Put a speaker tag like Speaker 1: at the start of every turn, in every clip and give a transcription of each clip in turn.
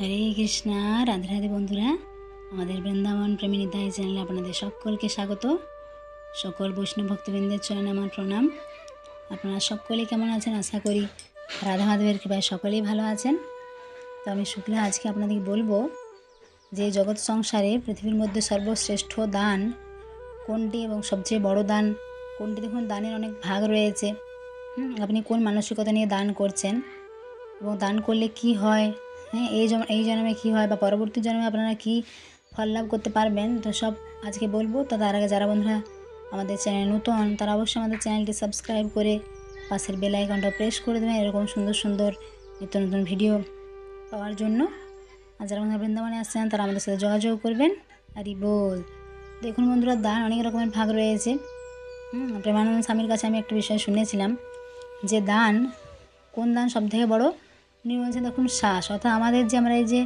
Speaker 1: হরে কৃষ্ণা, রাধে রাধে বন্ধুরা। আমাদের বৃন্দাবন প্রেমিনী দাই চ্যানেলে আপনাদের সকলকে স্বাগত। সকল বৈষ্ণব ভক্তবৃন্দের চরণে আমার প্রণাম। আপনারা সকলে কেমন আছেন? আশা করি রাধা মাধবের কৃপায় সকলেই ভালো আছেন। তো আমি শুক্লা, আজকে আপনাদেরকে বলব যে জগৎ সংসারে পৃথিবীর মধ্যে সর্বশ্রেষ্ঠ দান কোনটি এবং সবচেয়ে বড় দান? কোনটি দেখুন, দানের অনেক ভাগ রয়েছে। আপনি কোন মানসিকতা নিয়ে দান করছেন এবং দান করলে কি হয়? হ্যাঁ এই জন্ম এই জন্মে কী হয় বা পরবর্তী জন্মে আপনারা কী ফল লাভ করতে পারবেন? তো সব আজকে বলব। তো তার আগে যারা বন্ধুরা আমাদের চ্যানেল নতুন, তারা অবশ্যই আমাদের চ্যানেলটি সাবস্ক্রাইব করে পাশের বেল আইকনটা প্রেস করে দেবেন। এরকম সুন্দর সুন্দর নিত্য নতুন ভিডিও পাওয়ার জন্য। আর যারা বন্ধুরা বৃন্দাবনে আসছেন, তারা আমাদের সাথে যোগাযোগ করবেন। আর বল। দেখুন বন্ধুরা, দান অনেক রকমের ভাগ রয়েছে। হুম, প্রেমানন্দ স্বামীর কাছে আমি একটা বিষয় শুনেছিলাম যে দান কোন দান সব থেকে বড়? উনি বলছেন দেখুন শ্বাস, অর্থাৎ আমাদের যে আমরা এই যে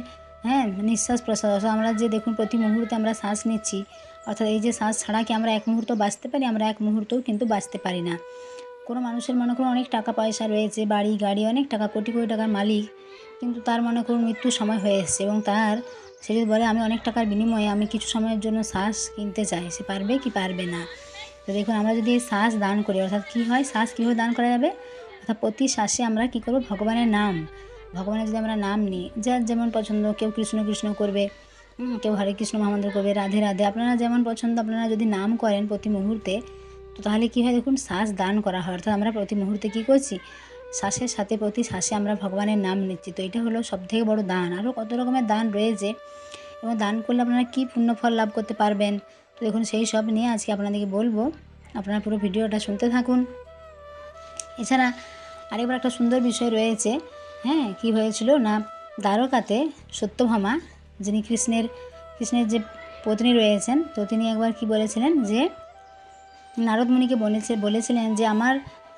Speaker 1: হ্যাঁ নিঃশ্বাস প্রশ্বাস, অর্থাৎ আমরা যে দেখুন প্রতি মুহূর্তে আমরা শ্বাস নিচ্ছি, অর্থাৎ এই যে শ্বাস ছাড়া কি আমরা এক মুহূর্ত বাঁচতে পারি? আমরা এক মুহূর্তও কিন্তু বাঁচতে পারি না। কোনো মানুষের মনে করুন অনেক টাকা পয়সা রয়েছে, বাড়ি, গাড়ি, অনেক টাকা, কোটি কোটি টাকার মালিক, কিন্তু তার মনে করুন মৃত্যুর সময় হয়ে এসছে এবং তার, সে যদি বলে আমি অনেক টাকার বিনিময়ে আমি কিছু সময়ের জন্য শ্বাস কিনতে চাই, সে পারবে কি পারবে না? তো দেখুন আমরা যদি শ্বাস দান করি, অর্থাৎ কী হয়? শ্বাস কীভাবে দান করা যাবে? অর্থাৎ প্রতি শ্বাসে আমরা কী করব? ভগবানের নাম ভগবানের যদি আমরা নাম নিই, যার যেমন পছন্দ, কেউ কৃষ্ণ কৃষ্ণ করবে কেউ হরে কৃষ্ণ মহামন্ত্র করবে, রাধে রাধে, আপনারা যেমন পছন্দ, আপনারা যদি নাম করেন প্রতি মুহূর্তে, তো তাহলে কী হয় দেখুন, শ্বাস দান করা হয়। অর্থাৎ আমরা প্রতি মুহূর্তে কী করছি? শ্বাসের সাথে প্রতি শ্বাসে আমরা ভগবানের নাম নিচ্ছি। তো এটা হলো সবথেকে বড় দান। আরও কত রকমের দান রয়েছে। এবং দান করলে আপনারা কী পুণ্যফল লাভ করতে পারবেন? তো দেখুন, সেই সব নিয়ে আজকে আপনাদেরকে বলব। আপনারা পুরো ভিডিওটা শুনতে থাকুন। এছাড়া আরেকবার একটা সুন্দর বিষয় রয়েছে। হ্যাঁ কি হয়েছিল না? দ্বারকাতে সত্যভামা, যিনি কৃষ্ণের কৃষ্ণের যে পত্নী রয়েছেন, তো তিনি একবার কি বলেছিলেন যে নারদ মুনিকে বলেছে, বলেছিলেন যে, আমার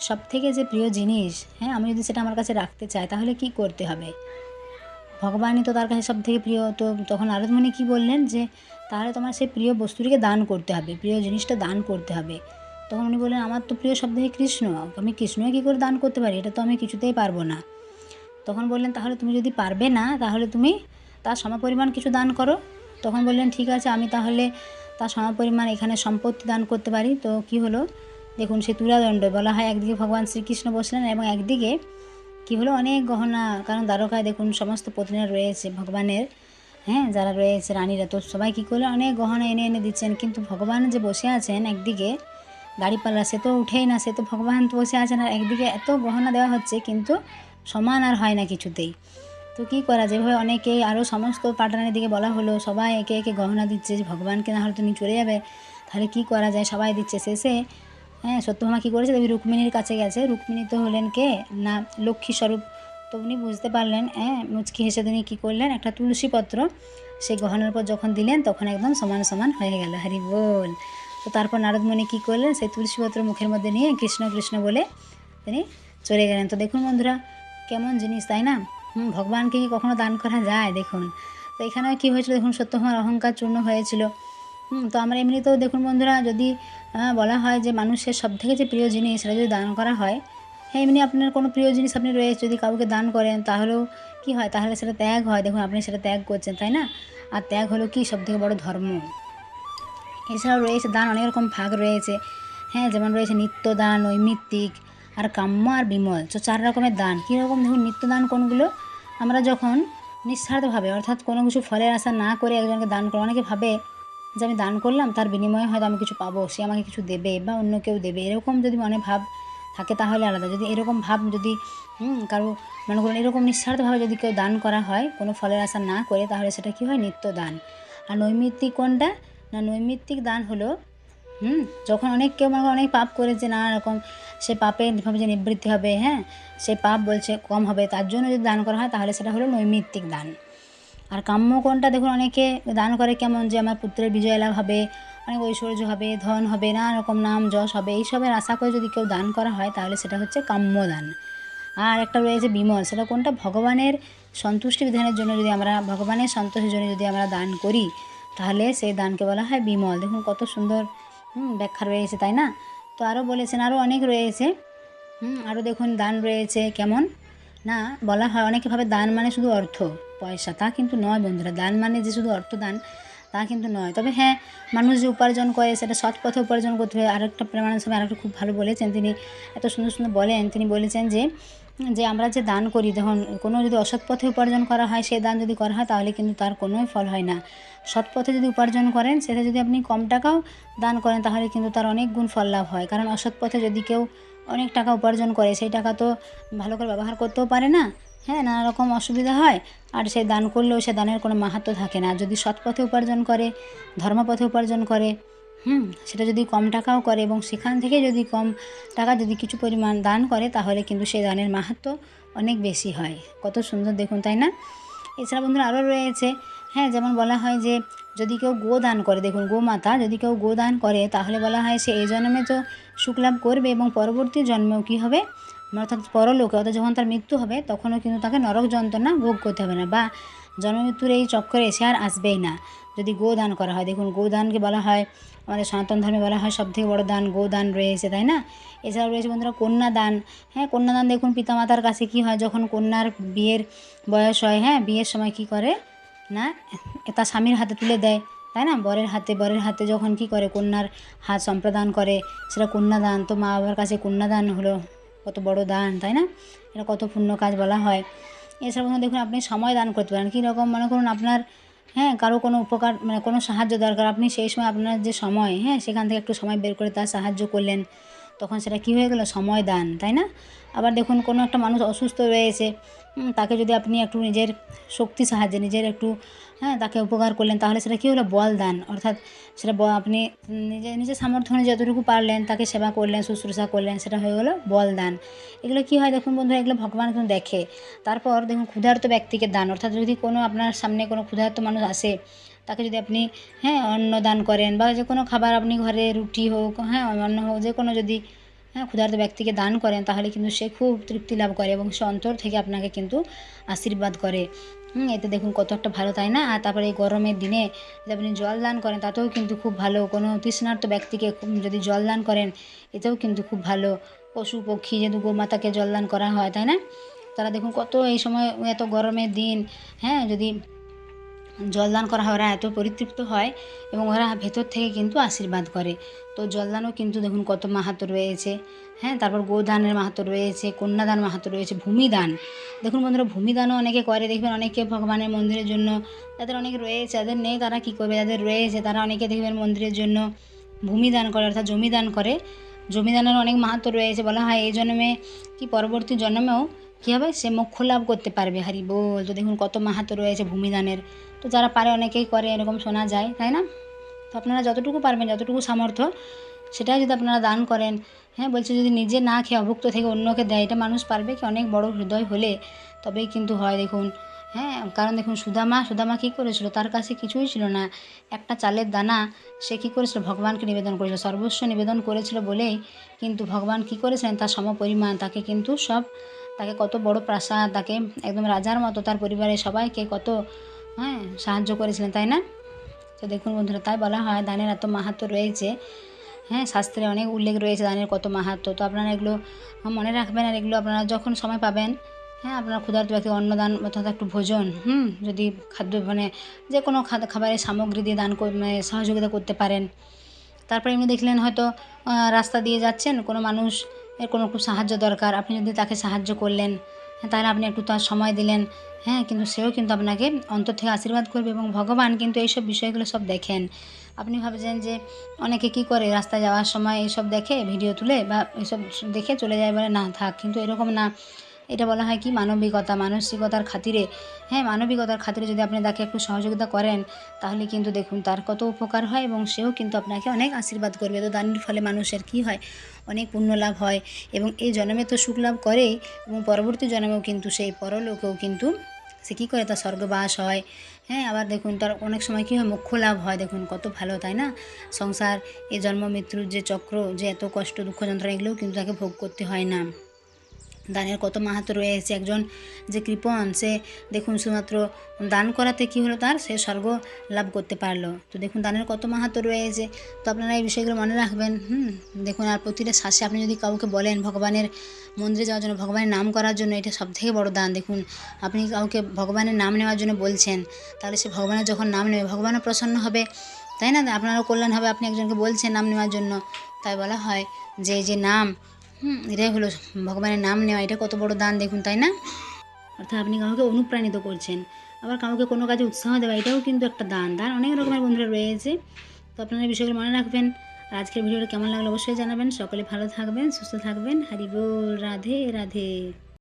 Speaker 1: সব থেকে যে প্রিয় জিনিস হ্যাঁ আমি যদি সেটা আমার কাছে রাখতে চাই, তাহলে কি করতে হবে? ভগবানই তো তার কাছে সব থেকে প্রিয়, তো তখন নারদমণি কী বললেন যে, তাহলে তোমার সেই প্রিয় বস্তুটিকে দান করতে হবে, প্রিয় জিনিসটা দান করতে হবে। তখন উনি বললেন, আমার তো প্রিয় সব থেকে কৃষ্ণ, আমি কৃষ্ণকে কী করে দান করতে পারি? এটা তো আমি কিছুতেই পারব না। তখন বললেন, তাহলে তুমি যদি পারবে না, তাহলে তুমি তার সমপরিমাণ কিছু দান করো। তখন বললেন, ঠিক আছে, আমি তাহলে তার সমপরিমাণ এখানে সম্পত্তি দান করতে পারি। তো কি হলো? দেখুন, সে তুলাদণ্ড, বলা হয় একদিকে ভগবান শ্রীকৃষ্ণ বসলেন এবং একদিকে কি হলো? অনেক গহনা, কারণ দ্বারকায় দেখুন, সমস্ত পত্নীরা রয়েছে ভগবানের হ্যাঁ যারা রয়েছে, রানীরা। তো সবাই কী করলে? অনেক গহনা এনে এনে দিচ্ছেন, কিন্তু ভগবান যে বসে আছেন একদিকে, গাড়িপাল্লা, সে তো উঠেই না, সে তো ভগবান তো বসে আছেন, আর একদিকে এত গহনা দেওয়া হচ্ছে, কিন্তু সমান আর হয় না কিছুতেই। তো কী করা যেভাবে অনেকেই আরও সমস্ত পাটানের দিকে বলা হলো, সবাই একে একে গহনা দিচ্ছে যে ভগবানকে না হলে তুমি চলে যাবে, তাহলে কী করা যায়? সবাই দিচ্ছে শেষে। হ্যাঁ সত্যভামা কী করেছে? দেবী রুক্মিণীর কাছে গেছে। রুক্মিণী তো হলেন কে? না, লক্ষ্মী স্বরূপ। তো উনি বুঝতে পারলেন হ্যাঁ মুচকি হেসে তিনি কী করলেন? একটা তুলসী পত্র সেই গহনার পর যখন দিলেন, তখন একদম সমান সমান হয়ে গেল। হরি বল! তো তারপর নারদমণি কী করলেন? সেই তুলসী পত্র মুখের মধ্যে নিয়ে কৃষ্ণ কৃষ্ণ বলে তিনি চলে গেলেন। তো দেখুন বন্ধুরা কেমন জিনিস, তাই না? হুম, ভগবানকে কি কখনো দান করা যায়? দেখুন, তো এখানেও কী হয়েছিল? দেখুন সত্যভামার অহংকার চূর্ণ হয়েছিল। হুম, তো আমরা এমনিতেও দেখুন বন্ধুরা, যদি বলা হয় যে মানুষের সব থেকে যে প্রিয় জিনিস, সেটা যদি দান করা হয় হ্যাঁ এমনি আপনার কোনো প্রিয় জিনিস আপনি রয়েছে, যদি কাউকে দান করেন, তাহলেও কি হয়? তাহলে সেটা ত্যাগ হয়। দেখুন, আপনি সেটা ত্যাগ করছেন, তাই না? আর ত্যাগ হলো কি? সব থেকে বড় ধর্ম। এছাড়াও রয়েছে দান, অনেক রকম ভাগ রয়েছে। হ্যাঁ যেমন রয়েছে নিত্য দান নৈমিত্তিক আর কাম্য আর বিমল, তো চার রকমের দান। কীরকম দেখুন নিত্য দান কোনগুলো? আমরা যখন নিঃস্বার্থভাবে, অর্থাৎ কোনো কিছু ফলের আশা না করে একজনকে দান করে, অনেকে ভাবে যে আমি দান করলাম, তার বিনিময়ে হয়তো আমি কিছু পাবো, সে আমাকে কিছু দেবে বা অন্য কেউ দেবে। এরকম যদি মনে ভাব থাকে তাহলে আলাদা। যদি এরকম ভাব যদি কারও মনে করুন, এরকম নিঃস্বার্থভাবে যদি কেউ দান করা হয়, কোনো ফলের আশা না করে, তাহলে সেটা কী হয়? নিত্য দান আর নৈমিত্তিক কোনটা? না, নৈমিত্তিক দান হলো হুম, যখন অনেক কেউ মনে অনেক পাপ করেছে, নানা রকম, সে পাপে যে নিবৃত্তি হবে হ্যাঁ সে পাপ বলছে কম হবে, তার জন্য যদি দান করা হয়, তাহলে সেটা হলো নৈমিত্তিক দান। আর কাম্য কোনটা দেখুন, অনেকে দান করে কেমন যে আমার পুত্রের বিজয় লাভ হবে, অনেক ঐশ্বর্য হবে, ধন হবে, নানা রকম নাম যশ হবে, এইসবের আশা করে যদি কেউ দান করা হয়, তাহলে সেটা হচ্ছে কাম্য দান। আর একটা রয়েছে বিমল, সেটা কোনটা? ভগবানের সন্তুষ্টি বিধানের জন্য যদি আমরা, ভগবানের সন্তোষের জন্য যদি আমরা দান করি, তাহলে সেই দানকে বলা হয় বিমল। দেখুন কত সুন্দর হুম, ব্যাখ্যা রয়েছে তাই না? তো আরও বলেছেন আরও অনেক রয়েছে। হুম আরও দেখুন দান রয়েছে কেমন? না বলা হয় অনেকে ভাবে দান মানে শুধু অর্থ পয়সা তা কিন্তু নয় বন্ধুরা। দান মানে যে শুধু অর্থ দান তা কিন্তু নয়। তবে হ্যাঁ মানুষ যে উপার্জন করে সেটা সৎ পথে উপার্জন করতে হবে আরেকটা প্রেমানন্দ স্বামী আরেকটা খুব ভালো বলেছেন তিনি। এত সুন্দর সুন্দর বলেন। তিনি বলেছেন যে যে আমরা যে দান করি তখন কোনো যদি অসৎ পথে উপার্জন করা হয় সেই দান যদি করা হয়, তাহলে কিন্তু তার কোনোই ফল হয় না। সৎ পথে যদি উপার্জন করেন, সেটা যদি আপনি কম টাকাও দান করেন, তাহলে কিন্তু তার অনেক গুণ ফল লাভ হয়। কারণ অসৎ পথে যদি কেউ অনেক টাকা উপার্জন করে, সেই টাকা তো ভালো করে ব্যবহার করতেও পারে না। হ্যাঁ নানা রকম অসুবিধা হয়। আর সে দান করলেও সে দানের কোনো মাহাত্ম থাকে না। যদি সৎ পথে উপার্জন করে, ধর্মপথে উপার্জন করে হুম, সেটা যদি কম টাকাও করে এবং সেখান থেকে যদি কম টাকা যদি কিছু পরিমাণ দান করে, তাহলে কিন্তু সেই দানের মাহাত্ম অনেক বেশি হয়। কত সুন্দর দেখুন, তাই না? এছাড়া বন্ধুরা আরও রয়েছে হ্যাঁ যেমন বলা হয় যে যদি কেউ গো দান করে, দেখুন গোমাতা, যদি কেউ গো দান করে, তাহলে বলা হয় সে এই জন্মে তো সুখ লাভ করবে এবং পরবর্তী জন্মেও কী হবে? অর্থাৎ পরলোকে, অর্থাৎ যখন তার মৃত্যু হবে, তখনও কিন্তু তাকে নরক যন্ত্রণা ভোগ করতে হবে না বা জন্ম মৃত্যুর এই চক্করে এসে আর আসবেই না। যদি গো দান করা হয়, দেখুন গোদানকে বলা হয়, আমাদের সনাতন ধর্মে বলা হয় সবথেকে বড় দান গোদান রয়েছে, তাই না? এছাড়াও রয়েছে বন্ধুরা কন্যাদান হ্যাঁ কন্যাদান দেখুন পিতামাতার কাছে কি হয়, যখন কন্যার বিয়ের বয়স হয় হ্যাঁ বিয়ের সময় কি করে? না তার স্বামীর হাতে তুলে দেয়, তাই না? বরের হাতে বরের হাতে যখন কি করে? কন্যার হাত সম্প্রদান করে, সেটা কন্যাদান তো মা বাবার কাছে কন্যাদান হলো কত বড় দান, তাই না? এটা কত পুণ্য কাজ বলা হয়। এছাড়া দেখুন আপনি সময় দান করতে পারেন, কীরকম? মনে করুন আপনার হ্যাঁ কারও কোনো উপকার মানে কোনো সাহায্য দরকার। আপনি সেই সময় আপনার যে সময় হ্যাঁ সেখান থেকে একটু সময় বের করে তার সাহায্য করলেন, তখন সেটা কী হয়ে গেলো? সময় দান, তাই না? আবার দেখুন, কোনো একটা মানুষ অসুস্থ রয়েছে তাকে যদি আপনি একটু নিজের শক্তি সাহায্যে, নিজের একটু হ্যাঁ তাকে উপকার করলেন, তাহলে সেটা কী হলো? বল দান। অর্থাৎ সেটা আপনি নিজে, নিজের সামর্থ্য যতটুকু পারলেন, তাকে সেবা করলেন, শুশ্রূষা করলেন, সেটা হয়ে গেলো বল দান। এগুলো কী হয় দেখুন বন্ধুরা, এগুলো ভগবান কিন্তু দেখে। তারপর দেখুন ক্ষুধার্ত ব্যক্তিকে দান। অর্থাৎ যদি কোনো আপনার সামনে কোনো ক্ষুধার্ত মানুষ আসে, তাকে যদি আপনি হ্যাঁ অন্ন দান করেন বা যে কোনো খাবার আপনি ঘরে রুটি হোক হ্যাঁ অন্ন হোক যে কোনো যদি হ্যাঁ ক্ষুধার্ত ব্যক্তিকে দান করেন তাহলে কিন্তু সে খুব তৃপ্তি লাভ করে এবং সে অন্তর থেকে আপনাকে কিন্তু আশীর্বাদ করে। হুম, এতে দেখুন কত একটা ভালো তাই না? আর তারপরে এই গরমের দিনে যদি আপনি জল দান করেন তাতেও কিন্তু খুব ভালো। কোনো তৃষ্ণার্ত ব্যক্তিকে যদি জল দান করেন এতেও কিন্তু খুব ভালো। পশু পক্ষী যেহেতু গোমাতাকে জল দান করা হয় তাই না? তারা দেখুন কত এই সময় এত গরমের দিন হ্যাঁ যদি জলদান করা হয়, ওরা এত পরিতৃপ্ত হয় এবং ওরা ভেতর থেকে কিন্তু আশীর্বাদ করে। তো জলদানও কিন্তু দেখুন কত মাহাত্ম রয়েছে। হ্যাঁ তারপর গোদানের মাহাত্ম রয়েছে, কন্যাদান মাহাত্ম রয়েছে, ভূমিদান। দেখুন বন্ধুরা, ভূমিদানও অনেকে করে। দেখবেন অনেকে ভগবানের মন্দিরের জন্য যাদের অনেক রয়েছে, যাদের নেই তারা কী করবে? যাদের রয়েছে তারা অনেকে দেখবেন মন্দিরের জন্য ভূমিদান করে, অর্থাৎ জমিদান করে। জমিদানের অনেক মাহাত্ম রয়েছে। বলা হয়, এই জন্মে কি পরবর্তী জন্মেও কী হবে? সে মোক্ষ লাভ করতে পারবে। হারি বল। তো দেখুন কত মাহাত্ম রয়েছে ভূমিদানের। তো যারা পারে অনেকেই করে, এরকম শোনা যায়, তাই না? তো আপনারা যতটুকু পারবেন, যতটুকু সামর্থ্য, সেটাই যদি আপনারা দান করেন। হ্যাঁ বলছে যদি নিজে না খেয়ে অভুক্ত থেকে অন্যকে দেয়, এটা মানুষ পারবে কি? অনেক বড় হৃদয় হলে তবেই কিন্তু হয়, দেখুন। হ্যাঁ কারণ দেখুন, সুদামা সুদামা কী করেছিল? তার কাছে কিছুই ছিল না। একটা চালের দানা, সে কী করেছিল? ভগবানকে নিবেদন করেছিল। সর্বস্ব নিবেদন করেছিল বলেই কিন্তু ভগবান কী করেছিলেন? তার সমপরিমাণ, তাকে কিন্তু সব, তাকে কত বড় প্রাসাদ, তাকে একদম রাজার মতো, তার পরিবারের সবাইকে কত হ্যাঁ সাহায্য করেছিলেন, তাই না? তো দেখুন বন্ধুরা, তাই বলা হয় দানের এত মাহাত্ম রয়েছে। হ্যাঁ শাস্ত্রে অনেক উল্লেখ রয়েছে দানের কত মাহাত্ম তো আপনারা এগুলো মনে রাখবেন আর এগুলো আপনারা যখন সময় পাবেন হ্যাঁ আপনারা ক্ষুধার্ত ব্যক্তি অন্নদান অর্থাৎ একটু ভোজন, হুম, যদি খাদ্য মানে যে কোনো খাবারের সামগ্রী দিয়ে দান মানে সহযোগিতা করতে পারেন। তারপরে এমনি দেখলেন হয়তো রাস্তা দিয়ে যাচ্ছেন, কোনো মানুষ এর কোনো খুব সাহায্য দরকার। আপনি যদি তাকে সাহায্য করলেন তাহলে আপনি একটু তার সময় দিলেন। হ্যাঁ কিন্তু সেও কিন্তু আপনাকে অন্তর থেকে আশীর্বাদ করবে এবং ভগবান কিন্তু এইসব বিষয়গুলো সব দেখেন। আপনি ভাবছেন যে অনেকে কি করে রাস্তায় যাওয়ার সময় এইসব দেখে, ভিডিও তুলে বা এইসব দেখে চলে যায় বলে, না, থাক, কিন্তু এরকম না। এটা বলা হয় কি? মানবিকতা, মানসিকতার খাতিরে। হ্যাঁ মানবিকতার খাতিরে যদি আপনি তাকে একটু সহযোগিতা করেন, তাহলে কিন্তু দেখুন তার কত উপকার হয় এবং সেও কিন্তু আপনাকে অনেক আশীর্বাদ করবে। তো দানের ফলে মানুষের কি হয়? অনেক পুণ্য লাভ হয় এবং এই জন্মে তো সুখ লাভ করেই এবং পরবর্তী জন্মেও কিন্তু সেই পরলোকেও কিন্তু সে কী করে? তার স্বর্গবাস হয়। হ্যাঁ আবার দেখুন তার অনেক সময় কী হয়? মোক্ষ লাভ হয়। দেখুন কত ভালো, তাই না? সংসার, এই জন্ম, মৃত্যুর যে চক্র, যে এত কষ্ট, দুঃখ, যন্ত্রণা, এগুলোও কিন্তু তাকে ভোগ করতে হয় না। দানের কত মাহাত্ম রয়েছে, একজন যে কৃপণ সে দেখুন শুধুমাত্র দান করাতে কী হলো তার? সে স্বর্গ লাভ করতে পারল। তো দেখুন দানের কত মাহাত্ম রয়েছে। তো আপনারা এই বিষয়গুলো মনে রাখবেন, হুম? দেখুন আর প্রতিটা শ্বাসে আপনি যদি কাউকে বলেন ভগবানের মন্দিরে যাওয়ার জন্য, ভগবানের নাম করার জন্য, এটা সব থেকে বড় দান। দেখুন, আপনি কাউকে ভগবানের নাম নেওয়ার জন্য বলছেন, তাহলে সে ভগবানের যখন নাম নেবে, ভগবানও প্রসন্ন হবে। তাই না? আপনারও কল্যাণ হবে, আপনি একজনকে বলছেন নাম নেওয়ার জন্য। তাই বলা হয় যে যে নাম হুম, এটাই হলো ভগবানের নাম নেওয়া, এটা কত বড় দান দেখুন, তাই না? অর্থাৎ আপনি কাউকে অনুপ্রাণিত করছেন, আবার কাউকে কোনো কাজে উৎসাহ দেওয়া, এটাও কিন্তু একটা দান। দান অনেক রকমের বন্ধুরা রয়েছে, তো আপনারা বিষয়গুলো মনে রাখবেন। আর আজকের ভিডিওটা কেমন লাগল অবশ্যই জানাবেন। সকলে ভালো থাকবেন, সুস্থ থাকবেন। হরি বল রাধে রাধে।